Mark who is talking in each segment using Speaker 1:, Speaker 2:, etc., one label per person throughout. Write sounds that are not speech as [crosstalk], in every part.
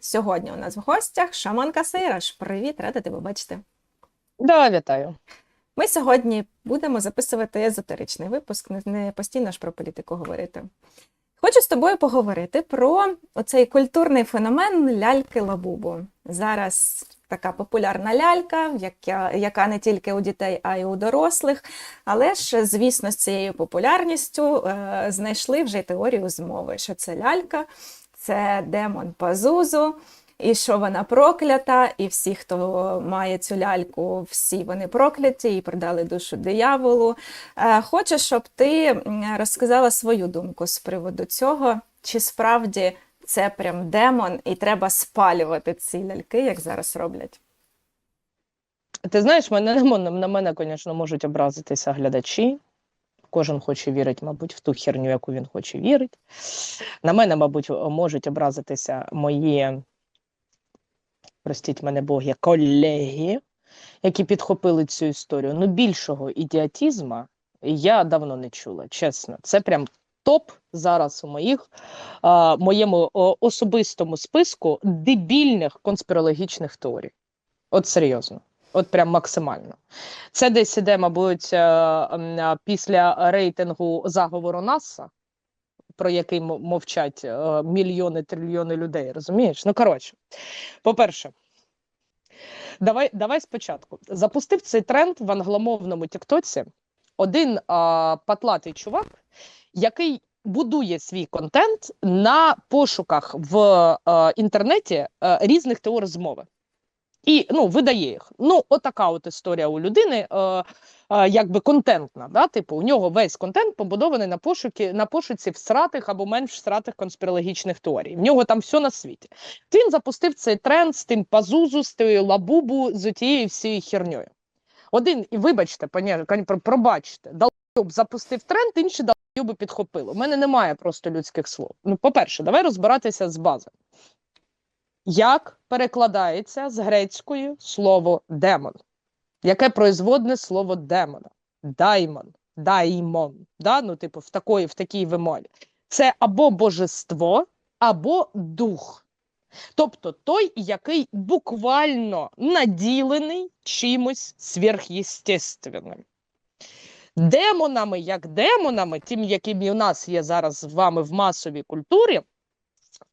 Speaker 1: Сьогодні у нас в гостях шаманка Сейраш. Привіт, рада тебе бачити.
Speaker 2: Да, вітаю.
Speaker 1: Ми сьогодні будемо записувати езотеричний випуск, не- постійно ж про політику говорити. Хочу з тобою поговорити про оцей культурний феномен ляльки-лабубу. Зараз така популярна лялька, яка, яка не тільки у дітей, а й у дорослих. Але ж, звісно, з цією популярністю е, знайшли вже й теорію змови, що це лялька, це демон Пазузу, і що вона проклята, і всі, хто має цю ляльку, всі вони прокляті і продали душу дияволу. Е, Хочу, щоб ти розказала свою думку з приводу цього, чи справді це прям демон, і треба спалювати ці ляльки, як зараз роблять.
Speaker 2: Ти знаєш, мене, [laughs] на мене, звісно, можуть образитися глядачі. Кожен хоче вірити, мабуть, в ту херню, яку він хоче вірити. На мене, мабуть, можуть образитися мої, простіть мене Боги, колеги, які підхопили цю історію. Ну, більшого ідіотізма я давно не чула, чесно. Це прям топ зараз у моїх, а, моєму особистому списку дебільних конспірологічних теорій. От серйозно. От прям максимально. Це десь іде, мабуть, е, е, після рейтингу заговору НАСА, про який мовчать е, мільйони, трильйони людей, розумієш? Ну, коротше, по-перше, давай, давай спочатку. Запустив цей тренд в англомовному Тіктоці один а, патлатий чувак, який будує свій контент на пошуках в е, інтернеті е, різних теорій змови. І ну, видає їх. Ну, отака от історія у людини, е, е, якби контентна. Да? Типу, у нього весь контент побудований на пошуки, на пошуці всратих або менш всратих конспірологічних теорій. В нього там все на світі. Він запустив цей тренд з тим пазузу, з тією лабубу, з тією всією херньою. Один, і вибачте, пані, пробачте, долб запустив тренд, інші долбоби підхопили. У мене немає просто людських слов. Ну, по-перше, давай розбиратися з бази. Як перекладається з грецької слово демон? Яке производне слово демона? Даймон, даймон. Да? Ну, типу, в такої, в такій вимові. Це або божество, або дух. Тобто той, який буквально наділений чимось сверхъестественним. Демонами, як демонами, тим, якими у нас є зараз з вами в масовій культурі,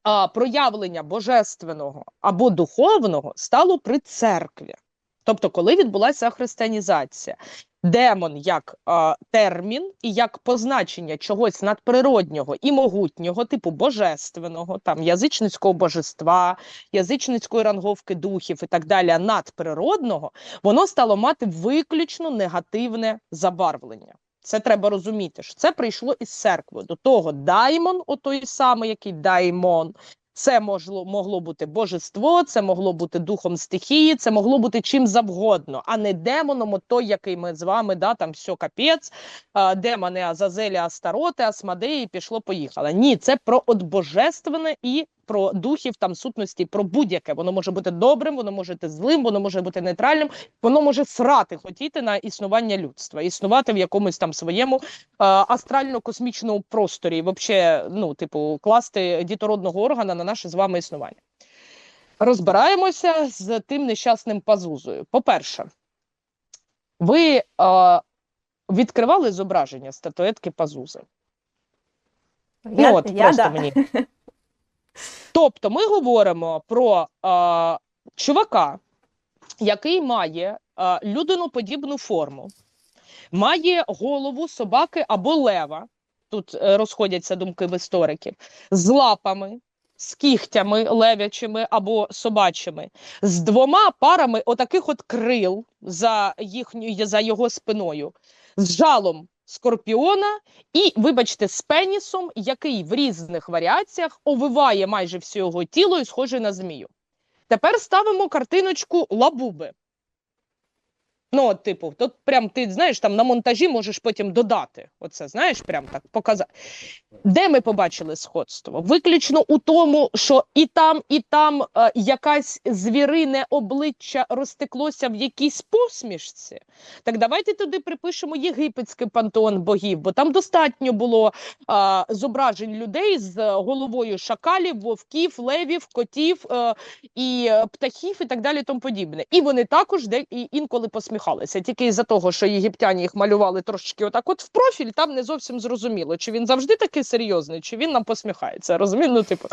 Speaker 2: а, проявлення божественного або духовного стало при церкві. Тобто, коли відбулася християнізація, демон як а, термін і як позначення чогось надприроднього і могутнього, типу божественного, там язичницького божества, язичницької ранговки духів і так далі, надприродного, воно стало мати виключно негативне забарвлення. Це треба розуміти, що це прийшло із церкви. До того даймон, отой самий, який даймон, це могло, могло бути божество, це могло бути духом стихії, це могло бути чим завгодно, а не демоном, от той, який ми з вами, да, там все капець, демони Азазелі, Астароти, Асмадеї, пішло, поїхало. Ні, це про от божественне і про духів там сутності, про будь-яке. Воно може бути добрим, воно може бути злим, воно може бути нейтральним, воно може срати хотіти на існування людства, існувати в якомусь там своєму е, астрально-космічному просторі, вообще, ну, типу, класти дітородного органа на наше з вами існування. Розбираємося з тим нещасним пазузою. По-перше, ви е, відкривали зображення статуетки пазузи. Ну, от, просто
Speaker 1: да.
Speaker 2: мені. [laughs] Тобто ми говоримо про е, чувака, який має е, людиноподібну форму, має голову собаки або лева. Тут е, розходяться думки в істориків, з лапами, з кігтями левячими або собачими, з двома парами отаких от крил за, їхньою, за його спиною, з жалом скорпіона і, вибачте, з пенісом, який в різних варіаціях овиває майже все його тіло і схожий на змію. Тепер ставимо картиночку лабуби. Ну, от, типу, тут прям ти знаєш, там на монтажі можеш потім додати. Оце, знаєш, прям так показати. Де ми побачили сходство? Виключно у тому, що і там, і там е, якась звірине обличчя розтеклося в якійсь посмішці. Так давайте туди припишемо єгипетський пантеон богів, бо там достатньо було а, зображень людей з е, головою шакалів, вовків, левів, котів е, і е, птахів, і так далі, тому подібне. І вони також де інколи посміхалися. Тільки із-за того, що єгиптяні їх малювали трошечки отак, от в профіль, там не зовсім зрозуміло, чи він завжди такий серйозний, чи він нам посміхається. Розумієш? Ну, типу.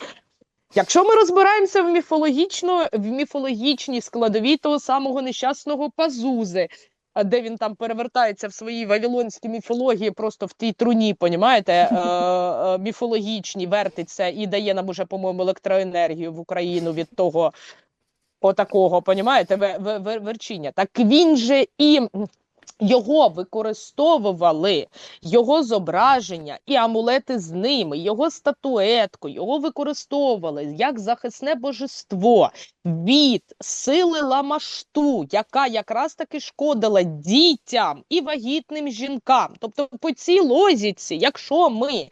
Speaker 2: Якщо ми розбираємося в міфологічно в міфологічній складовій того самого нещасного пазузи, а де він там перевертається в своїй вавилонській міфології, просто в тій труні, понімаєте, е, е, міфологічній вертиться і дає нам уже, по-моєму, електроенергію в Україну від того отакого, понімаєте, ве- ве- ве- верчіння. Так він же і його використовували, його зображення і амулети з ними, його статуетку, його використовували як захисне божество від сили ламашту, яка якраз таки шкодила дітям і вагітним жінкам. Тобто, по цій лозіці, якщо ми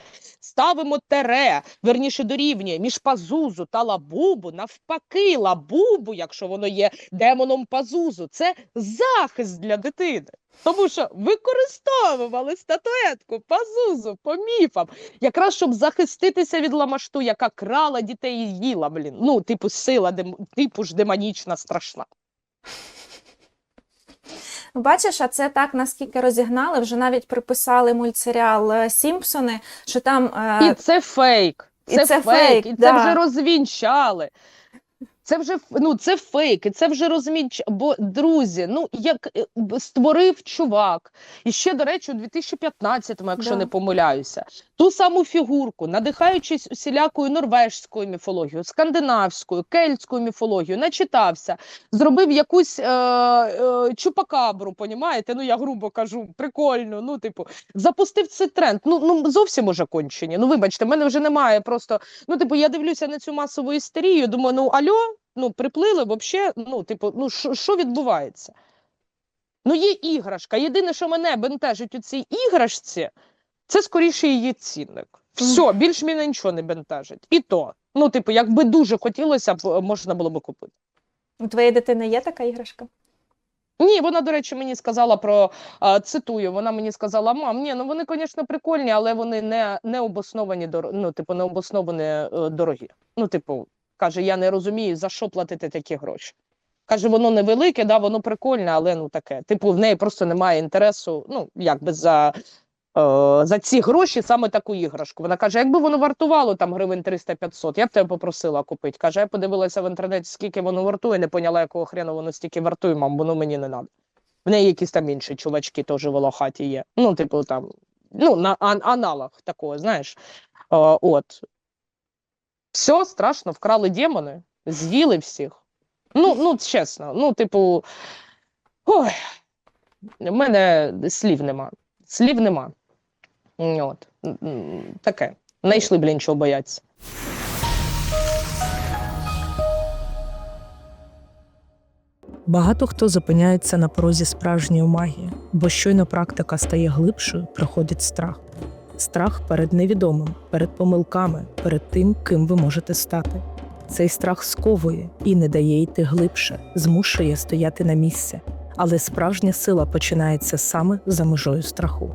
Speaker 2: ставимо тере, верніше дорівнює між пазузу та лабубу, навпаки, лабубу, якщо воно є демоном пазузу, це захист для дитини. Тому що використовували статуетку, пазузу по міфам, якраз щоб захиститися від ламашту, яка крала дітей і їла, блін. Ну, типу, сила, типу ж демонічна, страшна.
Speaker 1: Бачиш, а це так наскільки розігнали, вже навіть приписали мультсеріал е, Сімпсони, що там е,
Speaker 2: І це фейк.
Speaker 1: і
Speaker 2: Це,
Speaker 1: це
Speaker 2: фейк,
Speaker 1: фейк,
Speaker 2: і це
Speaker 1: да.
Speaker 2: вже розвінчали. Це вже ну, це фейк, і це вже розмінч. Бо друзі, ну як е, створив чувак, і ще, до речі, у 2015-му, якщо
Speaker 1: Да.
Speaker 2: не помиляюся, ту саму фігурку, надихаючись усілякою норвежською міфологією, скандинавською, кельтською міфологією, начитався, зробив якусь е, е, чупакабру, понімаєте? Ну я грубо кажу, прикольно. Ну, типу, запустив цей тренд. Ну, ну зовсім уже кончені. Ну, вибачте, мене вже немає просто. Ну, типу, я дивлюся на цю масову істерію, думаю, ну альо, ну приплили, взагалі, ну, типу, ну що відбувається? Ну, є іграшка. Єдине, що мене бентежить у цій іграшці, це скоріше її цінник. Все, більш мене нічого не бентежить. І то. Ну, типу, якби дуже хотілося б, е, можна було б купити.
Speaker 1: у твоєї дитини є така іграшка?
Speaker 2: Ні, вона, до речі, мені сказала про цитую. Вона мені сказала: мам, ні, ну вони, звісно, прикольні, але вони не, не обосновані ну, типу, не обосновані е, дорогі. Ну, типу, каже, я не розумію, за що платити такі гроші. Каже, воно невелике, да, воно прикольне, але ну таке. Типу, в неї просто немає інтересу, ну, якби за, е, за ці гроші саме таку іграшку. Вона каже, якби воно вартувало там гривень 300-500, я б тебе попросила купити. Каже, я подивилася в інтернеті, скільки воно вартує, не поняла, якого хрена воно стільки вартує, мам, воно мені не треба. В неї якісь там інші чувачки теж волохаті є. Ну, типу, там, ну, на ан- аналог такого, знаєш. Е, от. Все страшно, вкрали демони, з'їли всіх. Ну, ну, чесно, ну, типу, ой, в мене слів нема. Слів нема. От. Таке. Знайшли, блін, чого бояться.
Speaker 3: Багато хто зупиняється на порозі справжньої магії, бо щойно практика стає глибшою, приходить страх. Страх перед невідомим, перед помилками, перед тим, ким ви можете стати. Цей страх сковує і не дає йти глибше, змушує стояти на місці. Але справжня сила починається саме за межою страху.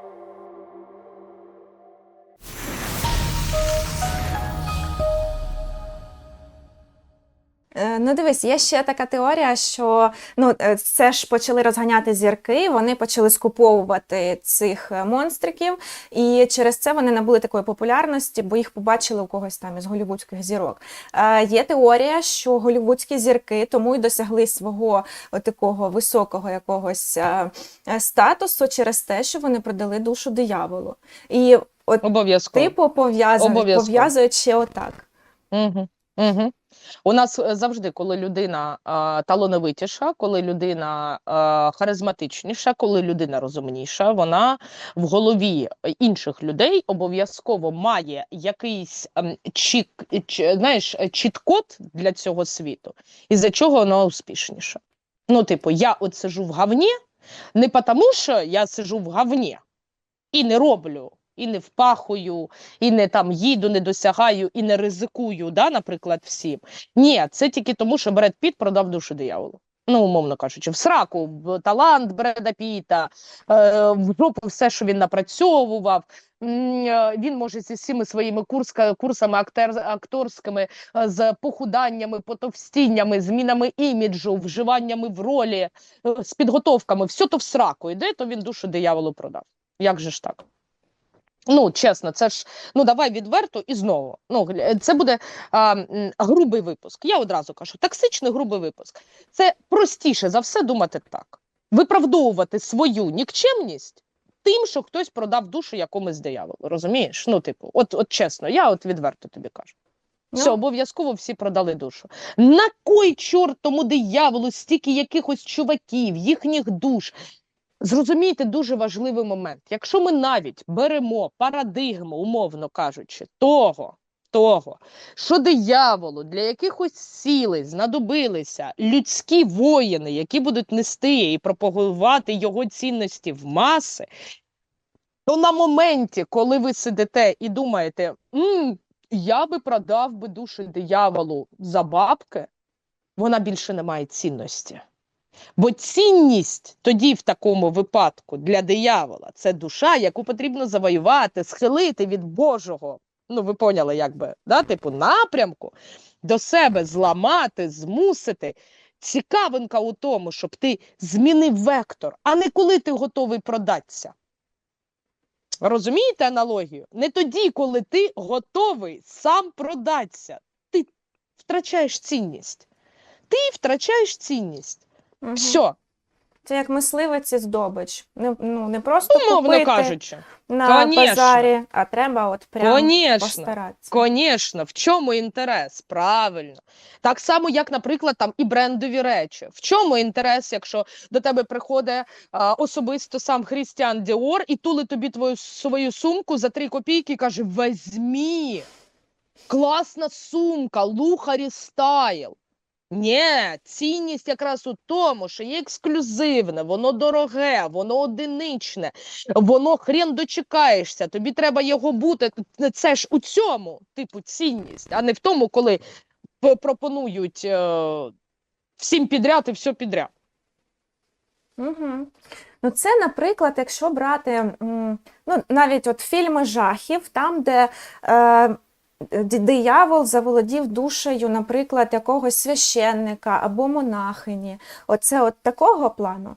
Speaker 1: Е, Ну, дивись, є ще така теорія, що ну, е, це ж почали розганяти зірки, вони почали скуповувати цих е, монстриків, і через це вони набули такої популярності, бо їх побачили у когось там із голівудських зірок. Е, Є теорія, що голівудські зірки тому й досягли свого такого високого якогось статусу через те, що вони продали душу дияволу. І от
Speaker 2: Обов'язково.
Speaker 1: типу
Speaker 2: Обов'язково.
Speaker 1: пов'язують ще отак.
Speaker 2: Угу. Угу. У нас е, завжди, коли людина а, талановитіша, коли людина а, харизматичніша, коли людина розумніша, вона в голові інших людей обов'язково має якийсь ем, чік, ч- знаєш, е, для цього світу, із-за чого вона успішніша. Ну, типу, я от сижу в говні, не тому, що я сижу в говні і не роблю, і не впахую, і не там їду, не досягаю, і не ризикую, да, наприклад, всім. Ні, це тільки тому, що Бред Піт продав душу дияволу. Ну, умовно кажучи, в сраку, талант Бреда Піта, е, в жопу все, що він напрацьовував. Е, Він може зі всіми своїми курска, курсами актер, акторськими, е, з похуданнями, потовстіннями, змінами іміджу, вживаннями в ролі, з підготовками, все то в сраку йде, то він душу дияволу продав. Як же ж так? Ну, чесно, це ж ну давай відверто і знову. Ну це буде а, грубий випуск. Я одразу кажу, токсичний грубий випуск. Це простіше за все думати так: виправдовувати свою нікчемність тим, що хтось продав душу якомусь дияволу. Розумієш? Ну, типу, от, от чесно, я от відверто тобі кажу. Все,
Speaker 1: Ну.
Speaker 2: обов'язково всі продали душу. На кой чорт тому дияволу стільки якихось чуваків, їхніх душ? Зрозумійте дуже важливий момент. Якщо ми навіть беремо парадигму, умовно кажучи, того, того, що дияволу для якихось цілей знадобилися людські воїни, які будуть нести і пропагувати його цінності в маси, то на моменті, коли ви сидите і думаєте, «М, я би продав би душу дияволу за бабки, вона більше не має цінності. Бо цінність тоді, в такому випадку, для диявола це душа, яку потрібно завоювати, схилити від Божого. Ну, ви поняли, як би, да? типу, напрямку до себе зламати, змусити. Цікавинка у тому, щоб ти змінив вектор, а не коли ти готовий продатися. Розумієте аналогію? Не тоді, коли ти готовий сам продатися. Ти втрачаєш цінність. Ти втрачаєш цінність.
Speaker 1: Мгм.
Speaker 2: Все,
Speaker 1: Це як мисливець і здобич. Не, ну, не просто
Speaker 2: умовно
Speaker 1: купити
Speaker 2: кажучи.
Speaker 1: на
Speaker 2: Конечно.
Speaker 1: базарі, а треба от прямо
Speaker 2: Конечно.
Speaker 1: постаратися.
Speaker 2: Конечно, в чому інтерес? Правильно. Так само, як, наприклад, там і брендові речі. В чому інтерес, якщо до тебе приходить а, особисто сам Хрістіан Діор і тулить тобі твою свою сумку за три копійки і каже: Візьмі! Класна сумка, лухарі стайл. Ні, цінність якраз у тому, що є ексклюзивне, воно дороге, воно одиничне, воно хрен дочекаєшся, тобі треба його бути. Це ж у цьому типу цінність, а не в тому, коли пропонують е, всім підряд і все підряд.
Speaker 1: Угу. Ну, це, наприклад, якщо брати ну, навіть от фільми жахів, там, де е, диявол заволодів душею, наприклад, якогось священника або монахині. Оце от такого плану.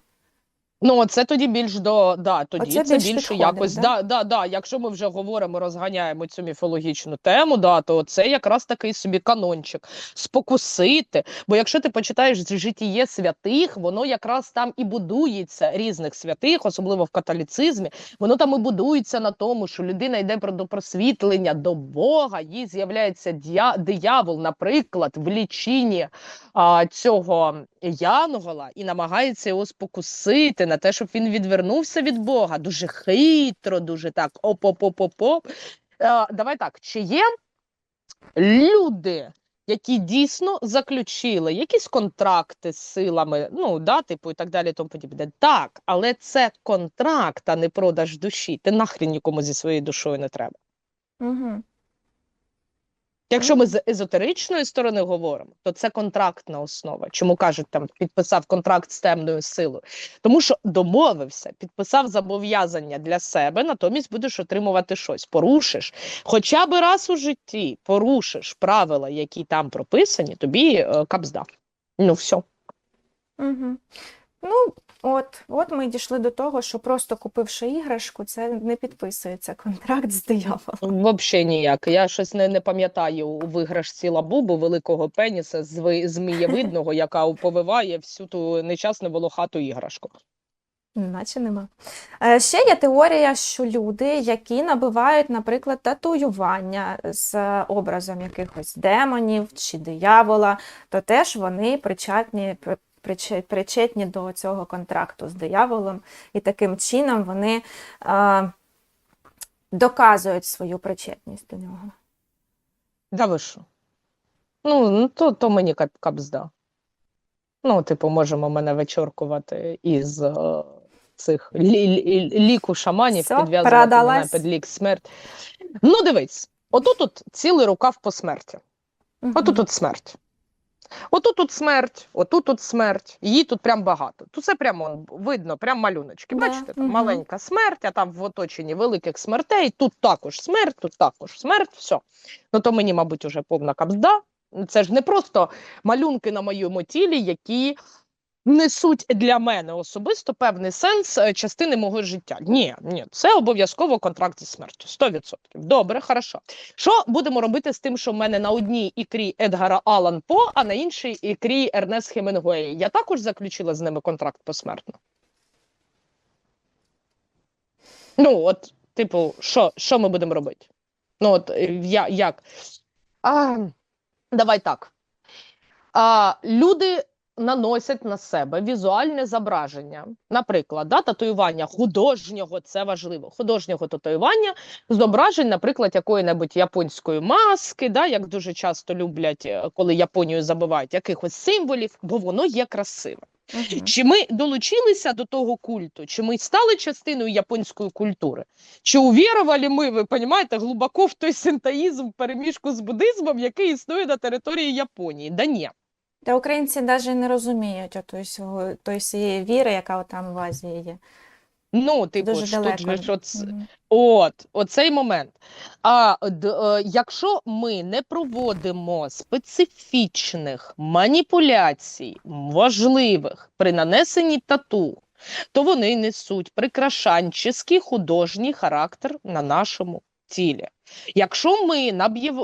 Speaker 2: Ну, це тоді більш до да, тоді
Speaker 1: Оце
Speaker 2: це
Speaker 1: більш
Speaker 2: більше
Speaker 1: підходить,
Speaker 2: якось.
Speaker 1: да?
Speaker 2: Да, да, да. Якщо ми вже говоримо, розганяємо цю міфологічну тему, да, то це якраз такий собі канончик. Спокусити. Бо якщо ти почитаєш з житіє святих, воно якраз там і будується різних святих, особливо в католіцизмі, воно там і будується на тому, що людина йде про до просвітлення до Бога, їй з'являється диявол, наприклад, в лічині а, цього Янгола і намагається його спокусити на те, щоб він відвернувся від Бога. Дуже хитро, дуже так оп-оп-оп-оп-оп. Е, Давай так, чи є люди, які дійсно заключили якісь контракти з силами, ну, да, типу, і так далі, тому подібне. Так, але це контракт, а не продаж душі. Ти нахрен нікому зі своєю душою не треба.
Speaker 1: Угу.
Speaker 2: Якщо ми з езотеричної сторони говоримо, то це контрактна основа. Чому кажуть, там підписав контракт з темною силою? Тому що домовився, підписав зобов'язання для себе, натомість будеш отримувати щось. Порушиш хоча б раз у житті, порушиш правила, які там прописані, тобі е, капзда. Ну все.
Speaker 1: Угу. Ну, от, от ми дійшли до того, що просто купивши іграшку, це не підписується контракт з дияволом.
Speaker 2: Взагалі ніяк. Я щось не, не пам'ятаю у виграшці лабубу великого пеніса зви- змієвидного, [laughs] яка повиває всю ту нечасну волохату іграшку.
Speaker 1: Наче нема. Е, Ще є теорія, що люди, які набивають, наприклад, татуювання з образом якихось демонів чи диявола, то теж вони причетні, при- приче- причетні до цього контракту з дияволом, і таким чином вони е, доказують свою причетність до нього.
Speaker 2: Да ви що? Ну, ну то, то мені капзда. Ну, типу, можемо мене вичоркувати із е, цих лі, лі, ліку шаманів,
Speaker 1: Все,
Speaker 2: підв'язувати мене під лік смерть. Ну, дивись, отут от цілий рукав по смерті. Отут от смерть. Отут тут смерть, отут тут смерть. Її тут прям багато. Тут це прямо он, видно, прям малюночки.
Speaker 1: Да,
Speaker 2: Бачите, там маленька смерть, а там в оточенні великих смертей. Тут також смерть, тут також смерть. Все. Ну то мені, мабуть, уже повна капзда. Це ж не просто малюнки на моєму тілі, які несуть для мене особисто певний сенс е, частини мого життя. Ні, ні, це обов'язково контракт зі смертю. 100%. Добре, хорошо. Що будемо робити з тим, що в мене на одній ікрі Едгара Алан По, а на іншій ікрі Ернест Хемінгуей? Я також заключила з ними контракт посмертно. Ну, от, типу, що, що ми будемо робити? Ну, от е, я як? А, давай так. А, люди наносять на себе візуальне зображення. Наприклад, да, татуювання художнього, це важливо. Художнього татуювання зображень, наприклад, якої-небудь японської маски, да, як дуже часто люблять, е, коли Японію забувають, якихось символів, бо воно є красиве.
Speaker 1: Мгм.
Speaker 2: Чи ми долучилися до того культу, чи ми стали частиною японської культури? Чи увірували ми, ви розумієте, глибоко в той синтаїзм переміжку з буддизмом, який існує на території Японії? Да ні.
Speaker 1: Та українці навіть не розуміють отої всього, тої всієї віри, яка там в Азії є.
Speaker 2: Ну, типу,
Speaker 1: Дуже
Speaker 2: ж тут
Speaker 1: далеко.
Speaker 2: ж от,
Speaker 1: Мгм.
Speaker 2: От, оцей момент. А д, е, якщо ми не проводимо специфічних маніпуляцій, важливих при нанесенні тату, то вони несуть прикрашанческий художній характер на нашому тілі. Якщо ми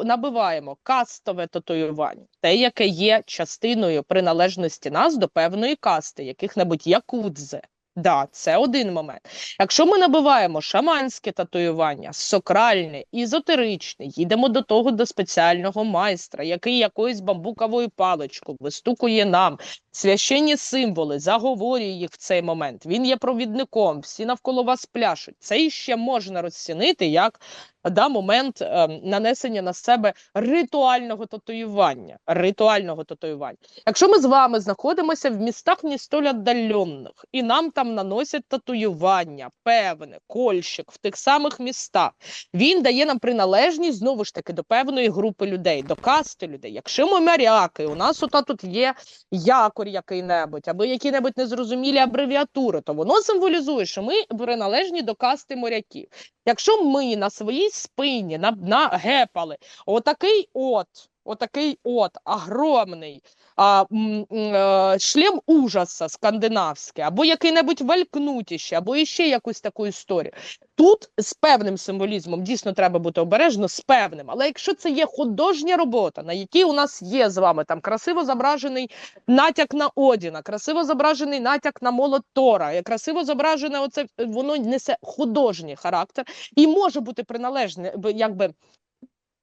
Speaker 2: набиваємо кастове татуювання, те, яке є частиною приналежності нас до певної касти, яких-небудь якудзе, да, це один момент. Якщо ми набиваємо шаманське татуювання, сокральне, ізотеричне, їдемо до того до спеціального майстра, який якоюсь бамбуковою паличкою вистукує нам священні символи, заговорює їх в цей момент. Він є провідником, всі навколо вас пляшуть. Це іще можна розцінити як да, момент е, нанесення на себе ритуального татуювання. Ритуального татуювання. Якщо ми з вами знаходимося в містах не столь віддалених, і нам там наносять татуювання, певне, кольщик в тих самих містах, він дає нам приналежність знову ж таки до певної групи людей, до касти людей. Якщо ми моряки, у нас ота тут є якорь який-небудь, або які-небудь незрозумілі абревіатури, то воно символізує, що ми приналежні до касти моряків. Якщо ми на своїй спині на, нагепали отакий от, отакий от, огромний а, м, м, е, шлем ужаса скандинавський, або який-небудь валькнутіще, або іще якусь таку історію. Тут з певним символізмом дійсно треба бути обережно, з певним. Але якщо це є художня робота, на якій у нас є з вами там красиво зображений натяк на Одіна, красиво зображений натяк на молот Тора, е, красиво зображене оце, воно несе художній характер і може бути приналежне, якби.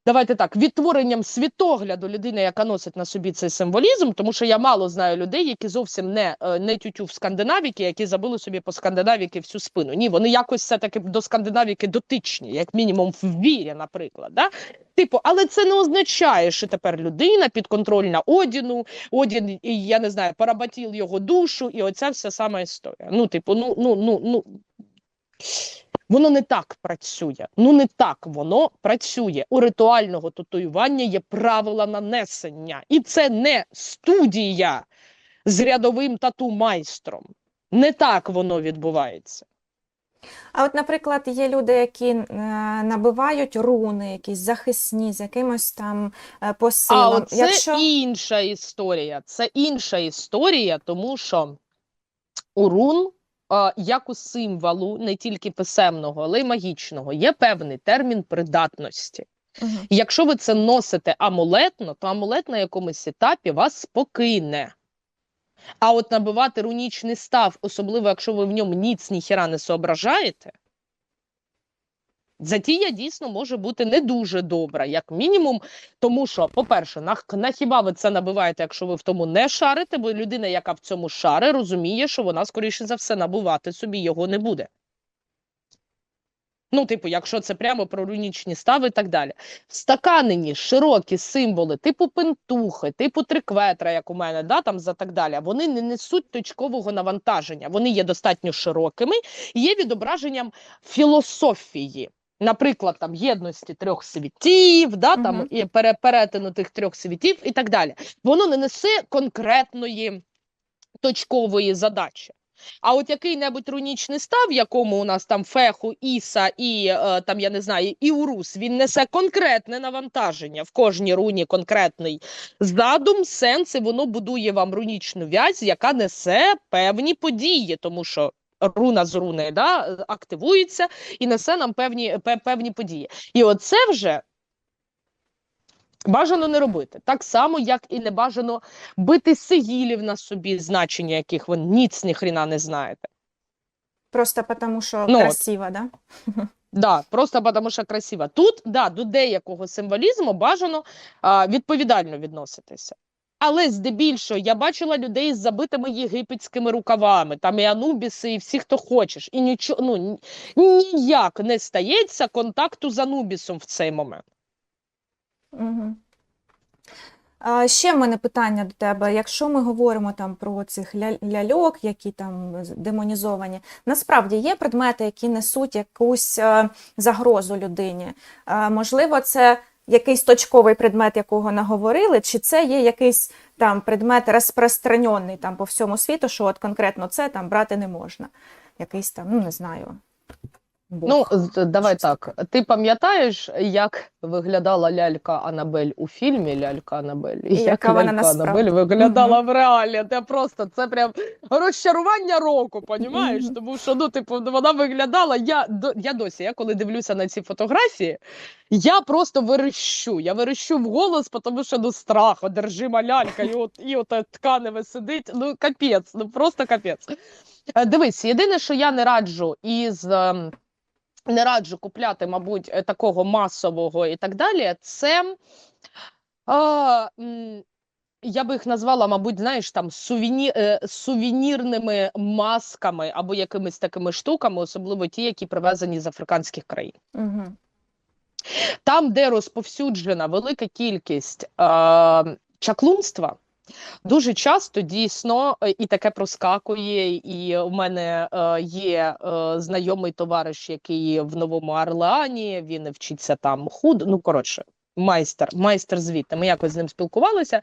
Speaker 2: Давайте так, відтворенням світогляду людини, яка носить на собі цей символізм, тому що я мало знаю людей, які зовсім не, е, не тютю в скандинавіки, які забили собі по скандинавіки всю спину. Ні, вони якось все-таки до скандинавіки дотичні, як мінімум в вірі, наприклад. Да? Типу, але це не означає, що тепер людина підконтрольна Одіну, Одін, і я не знаю, поработів його душу, і оця вся сама історія. Ну, типу, ну, ну, ну, ну. Воно не так працює. Ну не так воно працює. У ритуального татуювання є правила нанесення, і це не студія з рядовим тату-майстром. Не так воно відбувається.
Speaker 1: А от, наприклад, є люди, які е, набивають руни, якісь захисні з якимось там е,
Speaker 2: А
Speaker 1: посилом.
Speaker 2: оце
Speaker 1: Якщо...
Speaker 2: інша історія. Це інша історія, тому що у рун, а, як у символу, не тільки писемного, але й магічного, є певний термін придатності.
Speaker 1: Угу.
Speaker 2: І Якщо ви це носите амулетно, то амулет на якомусь етапі вас покине. А от набивати рунічний став, особливо якщо ви в ньому ніц ніхіра не соображаєте, затія дійсно може бути не дуже добра, як мінімум, тому що, по-перше, на, на хіба ви це набиваєте, якщо ви в тому не шарите, бо людина, яка в цьому шари, розуміє, що вона, скоріше за все, набувати собі його не буде. Ну, типу, якщо це прямо про рунічні стави і так далі. Встаканені широкі символи, типу пентухи, типу трикветра, як у мене, да, там за так далі, вони не несуть точкового навантаження. Вони є достатньо широкими і є відображенням філософії. Наприклад, там єдності трьох світів, да, там
Speaker 1: Мгм.
Speaker 2: і перетину тих трьох світів і так далі. Воно не несе конкретної точкової задачі. А от який-небудь рунічний став, в якому у нас там феху, іса і е, там я не знаю, і урус, він несе конкретне навантаження в кожній руні конкретний задум, сенс, і воно будує вам рунічну в'язь, яка несе певні події, тому що руна з руни да, активується і несе нам певні, певні події. І оце вже бажано не робити. Так само, як і не бажано бити сигілів на собі, значення яких ви ніц ні хріна не знаєте.
Speaker 1: Просто тому, що
Speaker 2: Ну, от.
Speaker 1: да? [laughs]
Speaker 2: Да, просто тому що красиво. Тут да, до деякого символізму бажано а, відповідально відноситися. Але здебільшого я бачила людей з забитими єгипетськими рукавами, там і Анубіси, і всі, хто хочеш. І нічого ну, ніяк не стається контакту з Анубісом в цей момент.
Speaker 1: Угу. А, ще в мене питання до тебе. Якщо ми говоримо там про цих ля- ляльок, які там демонізовані, насправді є предмети, які несуть якусь е, загрозу людині. Е, можливо, це якийсь точковий предмет, якого наговорили, чи це є якийсь там предмет розпространений там по всьому світу, що от конкретно це там брати не можна. Якийсь там, ну не знаю. Бог.
Speaker 2: Ну, давай так. Ти пам'ятаєш, як виглядала лялька Анабель у фільмі Лялька Анабель? І як
Speaker 1: яка вона
Speaker 2: лялька Анабель виглядала в реалі? Це просто це прям розчарування року, понімаєш? Тому що ну, типу, вона виглядала. Я до я досі, я коли дивлюся на ці фотографії, я просто верещу. Я верещу в голос, тому що ну страх, одержима лялька, і от і от тканеве сидить. Ну капець, ну просто капець. Е, Дивись, єдине, що я не раджу із. Не раджу купляти, мабуть, е, такого масового і так далі. Це а, я би їх назвала, мабуть, знаєш, там сувені, е, сувенірними масками або якимись такими штуками, особливо ті, які привезені з африканських країн.
Speaker 1: Угу.
Speaker 2: Там, де розповсюджена велика кількість е, чаклунства, дуже часто дійсно е, і таке проскакує. І у мене е, є е, знайомий товариш, який в Новому Орлеані, він вчиться там худ. Ну, коротше, майстер, майстер звідти. Ми якось з ним спілкувалися.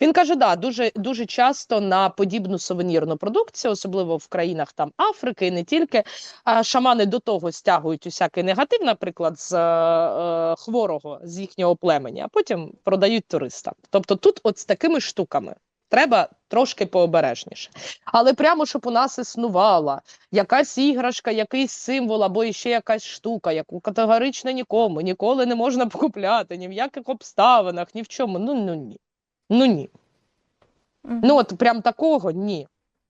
Speaker 2: Він каже: да, дуже, дуже часто на подібну сувенірну продукцію, особливо в країнах там Африки, і не тільки. Шамани до того стягують усякий негатив, наприклад, з е, хворого з їхнього племені, а потім продають туристам. Тобто тут, от з такими штуками, треба трошки пообережніше. Але прямо щоб у нас існувала якась іграшка, якийсь символ або ще якась штука, яку категорично нікому ніколи не можна покупляти, ні в яких обставинах, ні в чому. Ну ну ні. Ну ні. Ну, от прям такого ні.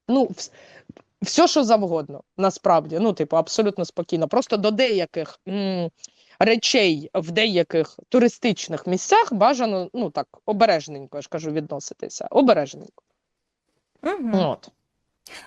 Speaker 2: Ну, вс- все, що завгодно, насправді. Ну, типу, абсолютно спокійно. Просто до деяких м, речей в деяких туристичних місцях бажано, ну так, обережненько, я ж кажу, відноситися. Обережненько.
Speaker 1: Угу.
Speaker 2: От.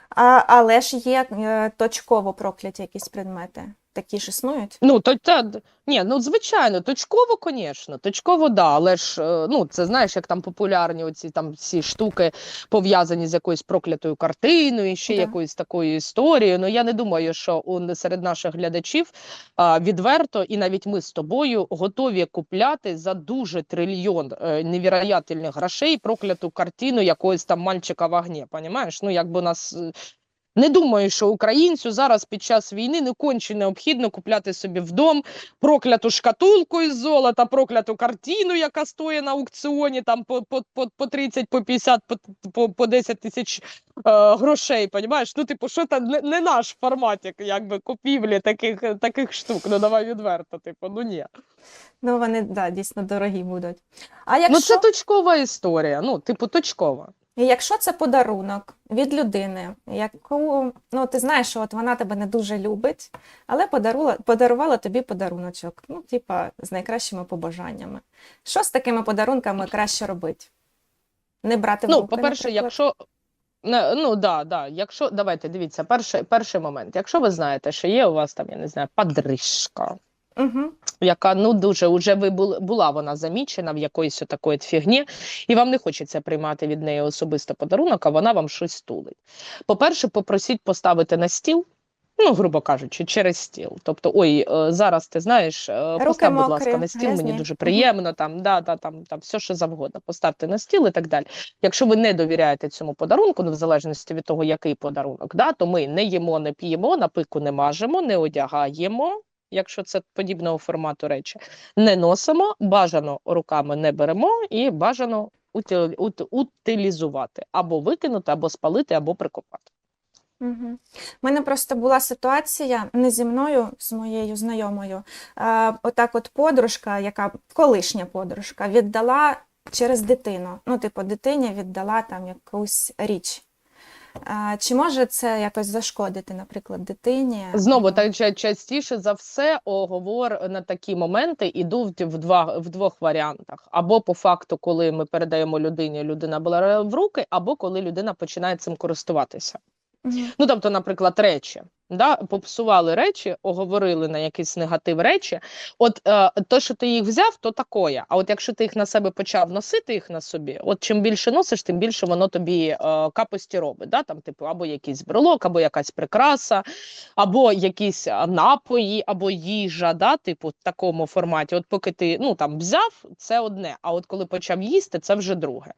Speaker 1: А, але ж є е, точково прокляті якісь предмети. Такі ж існують?
Speaker 2: Ну, то та ні, ну звичайно, точково, звісно, точково, да, але ж е, ну це знаєш, як там популярні оці там всі штуки пов'язані з якоюсь проклятою картиною, ще
Speaker 1: Да.
Speaker 2: якоюсь такою історією. Ну я не думаю, що у серед наших глядачів а, відверто, і навіть ми з тобою готові купляти за дуже трильйон е, невіроятельних грошей прокляту картину якогось там мальчика в огні. Понімаєш? Ну якби нас. Не думаю, що українцю зараз під час війни не конче необхідно купляти собі в дом прокляту шкатулку із золота, прокляту картину, яка стоїть на аукціоні там по, по, по, по 30, по 50, по, по, по 10 тисяч е, грошей. Понімаєш? Ну, типу, що це не, не наш форматик, якби купівлі таких, таких штук. Ну давай відверто, типу, ну ні.
Speaker 1: Ну, вони да, дійсно дорогі будуть. А якщо,
Speaker 2: Ну це точкова історія. Ну, типу, точкова.
Speaker 1: І якщо це подарунок від людини, яку ну, ти знаєш, що от вона тебе не дуже любить, але подарувала, подарувала тобі подаруночок, ну, типа, з найкращими побажаннями. Що з такими подарунками краще робити? Не брати в
Speaker 2: Ну,
Speaker 1: руки,
Speaker 2: по-перше,
Speaker 1: наприклад?
Speaker 2: якщо. Ну да, да. Якщо давайте дивіться, перший, перший момент. Якщо ви знаєте, що є у вас там, я не знаю, подрижка,
Speaker 1: Угу.
Speaker 2: Яка ну дуже уже ви були, була вона замічена в якоїсь такої фігні, і вам не хочеться приймати від неї особисто подарунок, а вона вам щось тулить. По-перше, попросіть поставити на стіл. Ну, грубо кажучи, через стіл. Тобто, ой, е, зараз ти знаєш, е,
Speaker 1: Руки
Speaker 2: постав, будь ласка, на стіл, мені дуже приємно, там, да, да, там, там все, що завгодно. Поставте на стіл і так далі. Якщо ви не довіряєте цьому подарунку, ну, в залежності від того, який подарунок, да, то ми не їмо, не п'ємо, на пику не мажемо, не одягаємо, якщо це подібного формату речі, не носимо, бажано руками не беремо і бажано утилізувати або викинути, або спалити, або прикопати.
Speaker 1: Угу. У мене просто була ситуація не зі мною, з моєю знайомою. А, отак, от подружка, яка колишня подружка, віддала через дитину. Ну, типу, дитині віддала там якусь річ. Чи може це якось зашкодити, наприклад, дитині?
Speaker 2: Знову та частіше за все оговор на такі моменти ідуть в два в двох варіантах: або по факту, коли ми передаємо людині, людина була в руки, або коли людина починає цим користуватися. Ну тобто, наприклад, речі. Да, попсували речі, оговорили на якийсь негатив речі. От е, то, що ти їх взяв, то такое. А от якщо ти їх на себе почав носити їх на собі, от чим більше носиш, тим більше воно тобі е, капості робить. Да? Там, типу, або якийсь брелок, або якась прикраса, або якісь напої, або їжа, да? типу, в такому форматі. От поки ти ну, там, взяв, це одне, а от коли почав їсти, це вже друге.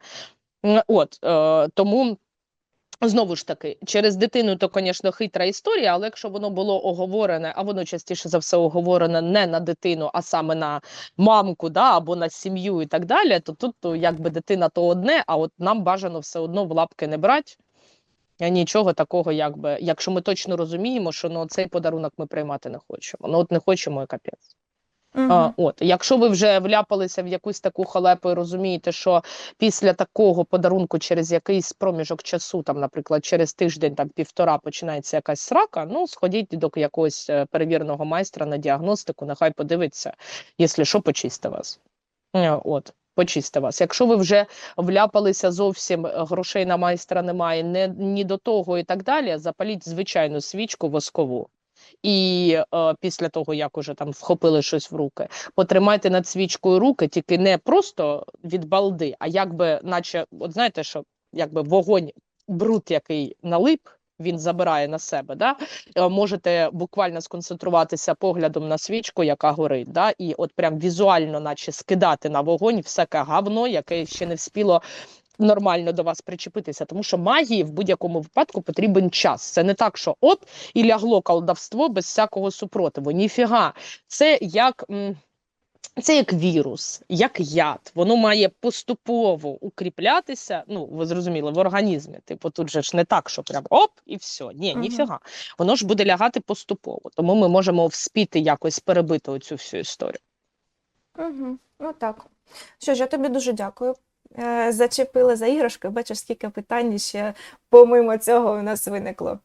Speaker 2: От, е, тому. Знову ж таки, через дитину то, звісно, хитра історія, але якщо воно було оговорене, а воно частіше за все оговорене не на дитину, а саме на мамку, да, або на сім'ю і так далі, то тут то, якби дитина то одне, а от нам бажано все одно в лапки не брати. Нічого такого, якби, якщо ми точно розуміємо, що ну, цей подарунок ми приймати не хочемо. Ну от не хочемо і капець. А, от, якщо ви вже вляпалися в якусь таку халепу і розумієте, що після такого подарунку через якийсь проміжок часу, там, наприклад, через тиждень, там півтора починається якась срака, ну сходіть до якогось е, перевіреного майстра на діагностику, нехай подивиться, якщо що, почисти вас. Е, От. Почисти вас. Якщо ви вже вляпалися зовсім, е, грошей на майстра немає, не, ні до того і так далі, запаліть звичайну свічку воскову. І е, після того, як уже там вхопили щось в руки, потримайте над свічкою руки, тільки не просто від балди, а якби, наче, от знаєте, що якби вогонь, бруд, який налип, він забирає на себе. Да? Е, Можете буквально сконцентруватися поглядом на свічку, яка горить, да? і от прям візуально, наче скидати на вогонь всяке гавно, яке ще не вспіло нормально до вас причепитися, тому що магії в будь-якому випадку потрібен час. Це не так, що оп, і лягло колдовство без всякого супротиву. Ніфіга. Це як. Це як вірус, як яд. Воно має поступово укріплятися. Ну, ви зрозуміли, в організмі. Типу, тут же ж не так, що прям оп, і все. Ні, ніфіга. Воно ж буде лягати поступово. Тому ми можемо вспіти якось перебити оцю всю історію.
Speaker 1: Угу. Ну так. Що ж, я тобі дуже дякую. Е, Зачепили за іграшки. Бачиш, скільки питань ще помимо цього у нас виникло.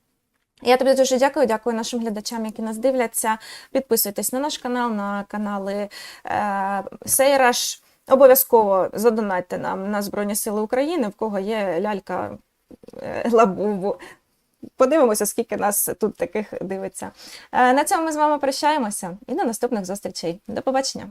Speaker 1: Я тобі дуже дякую, дякую нашим глядачам, які нас дивляться. Підписуйтесь на наш канал, на канали е, Сейраш. Обов'язково задонатьте нам на Збройні Сили України, в кого є лялька е, Лабубу. Подивимося, скільки нас тут таких дивиться. На цьому ми з вами прощаємося і до наступних зустрічей. До побачення.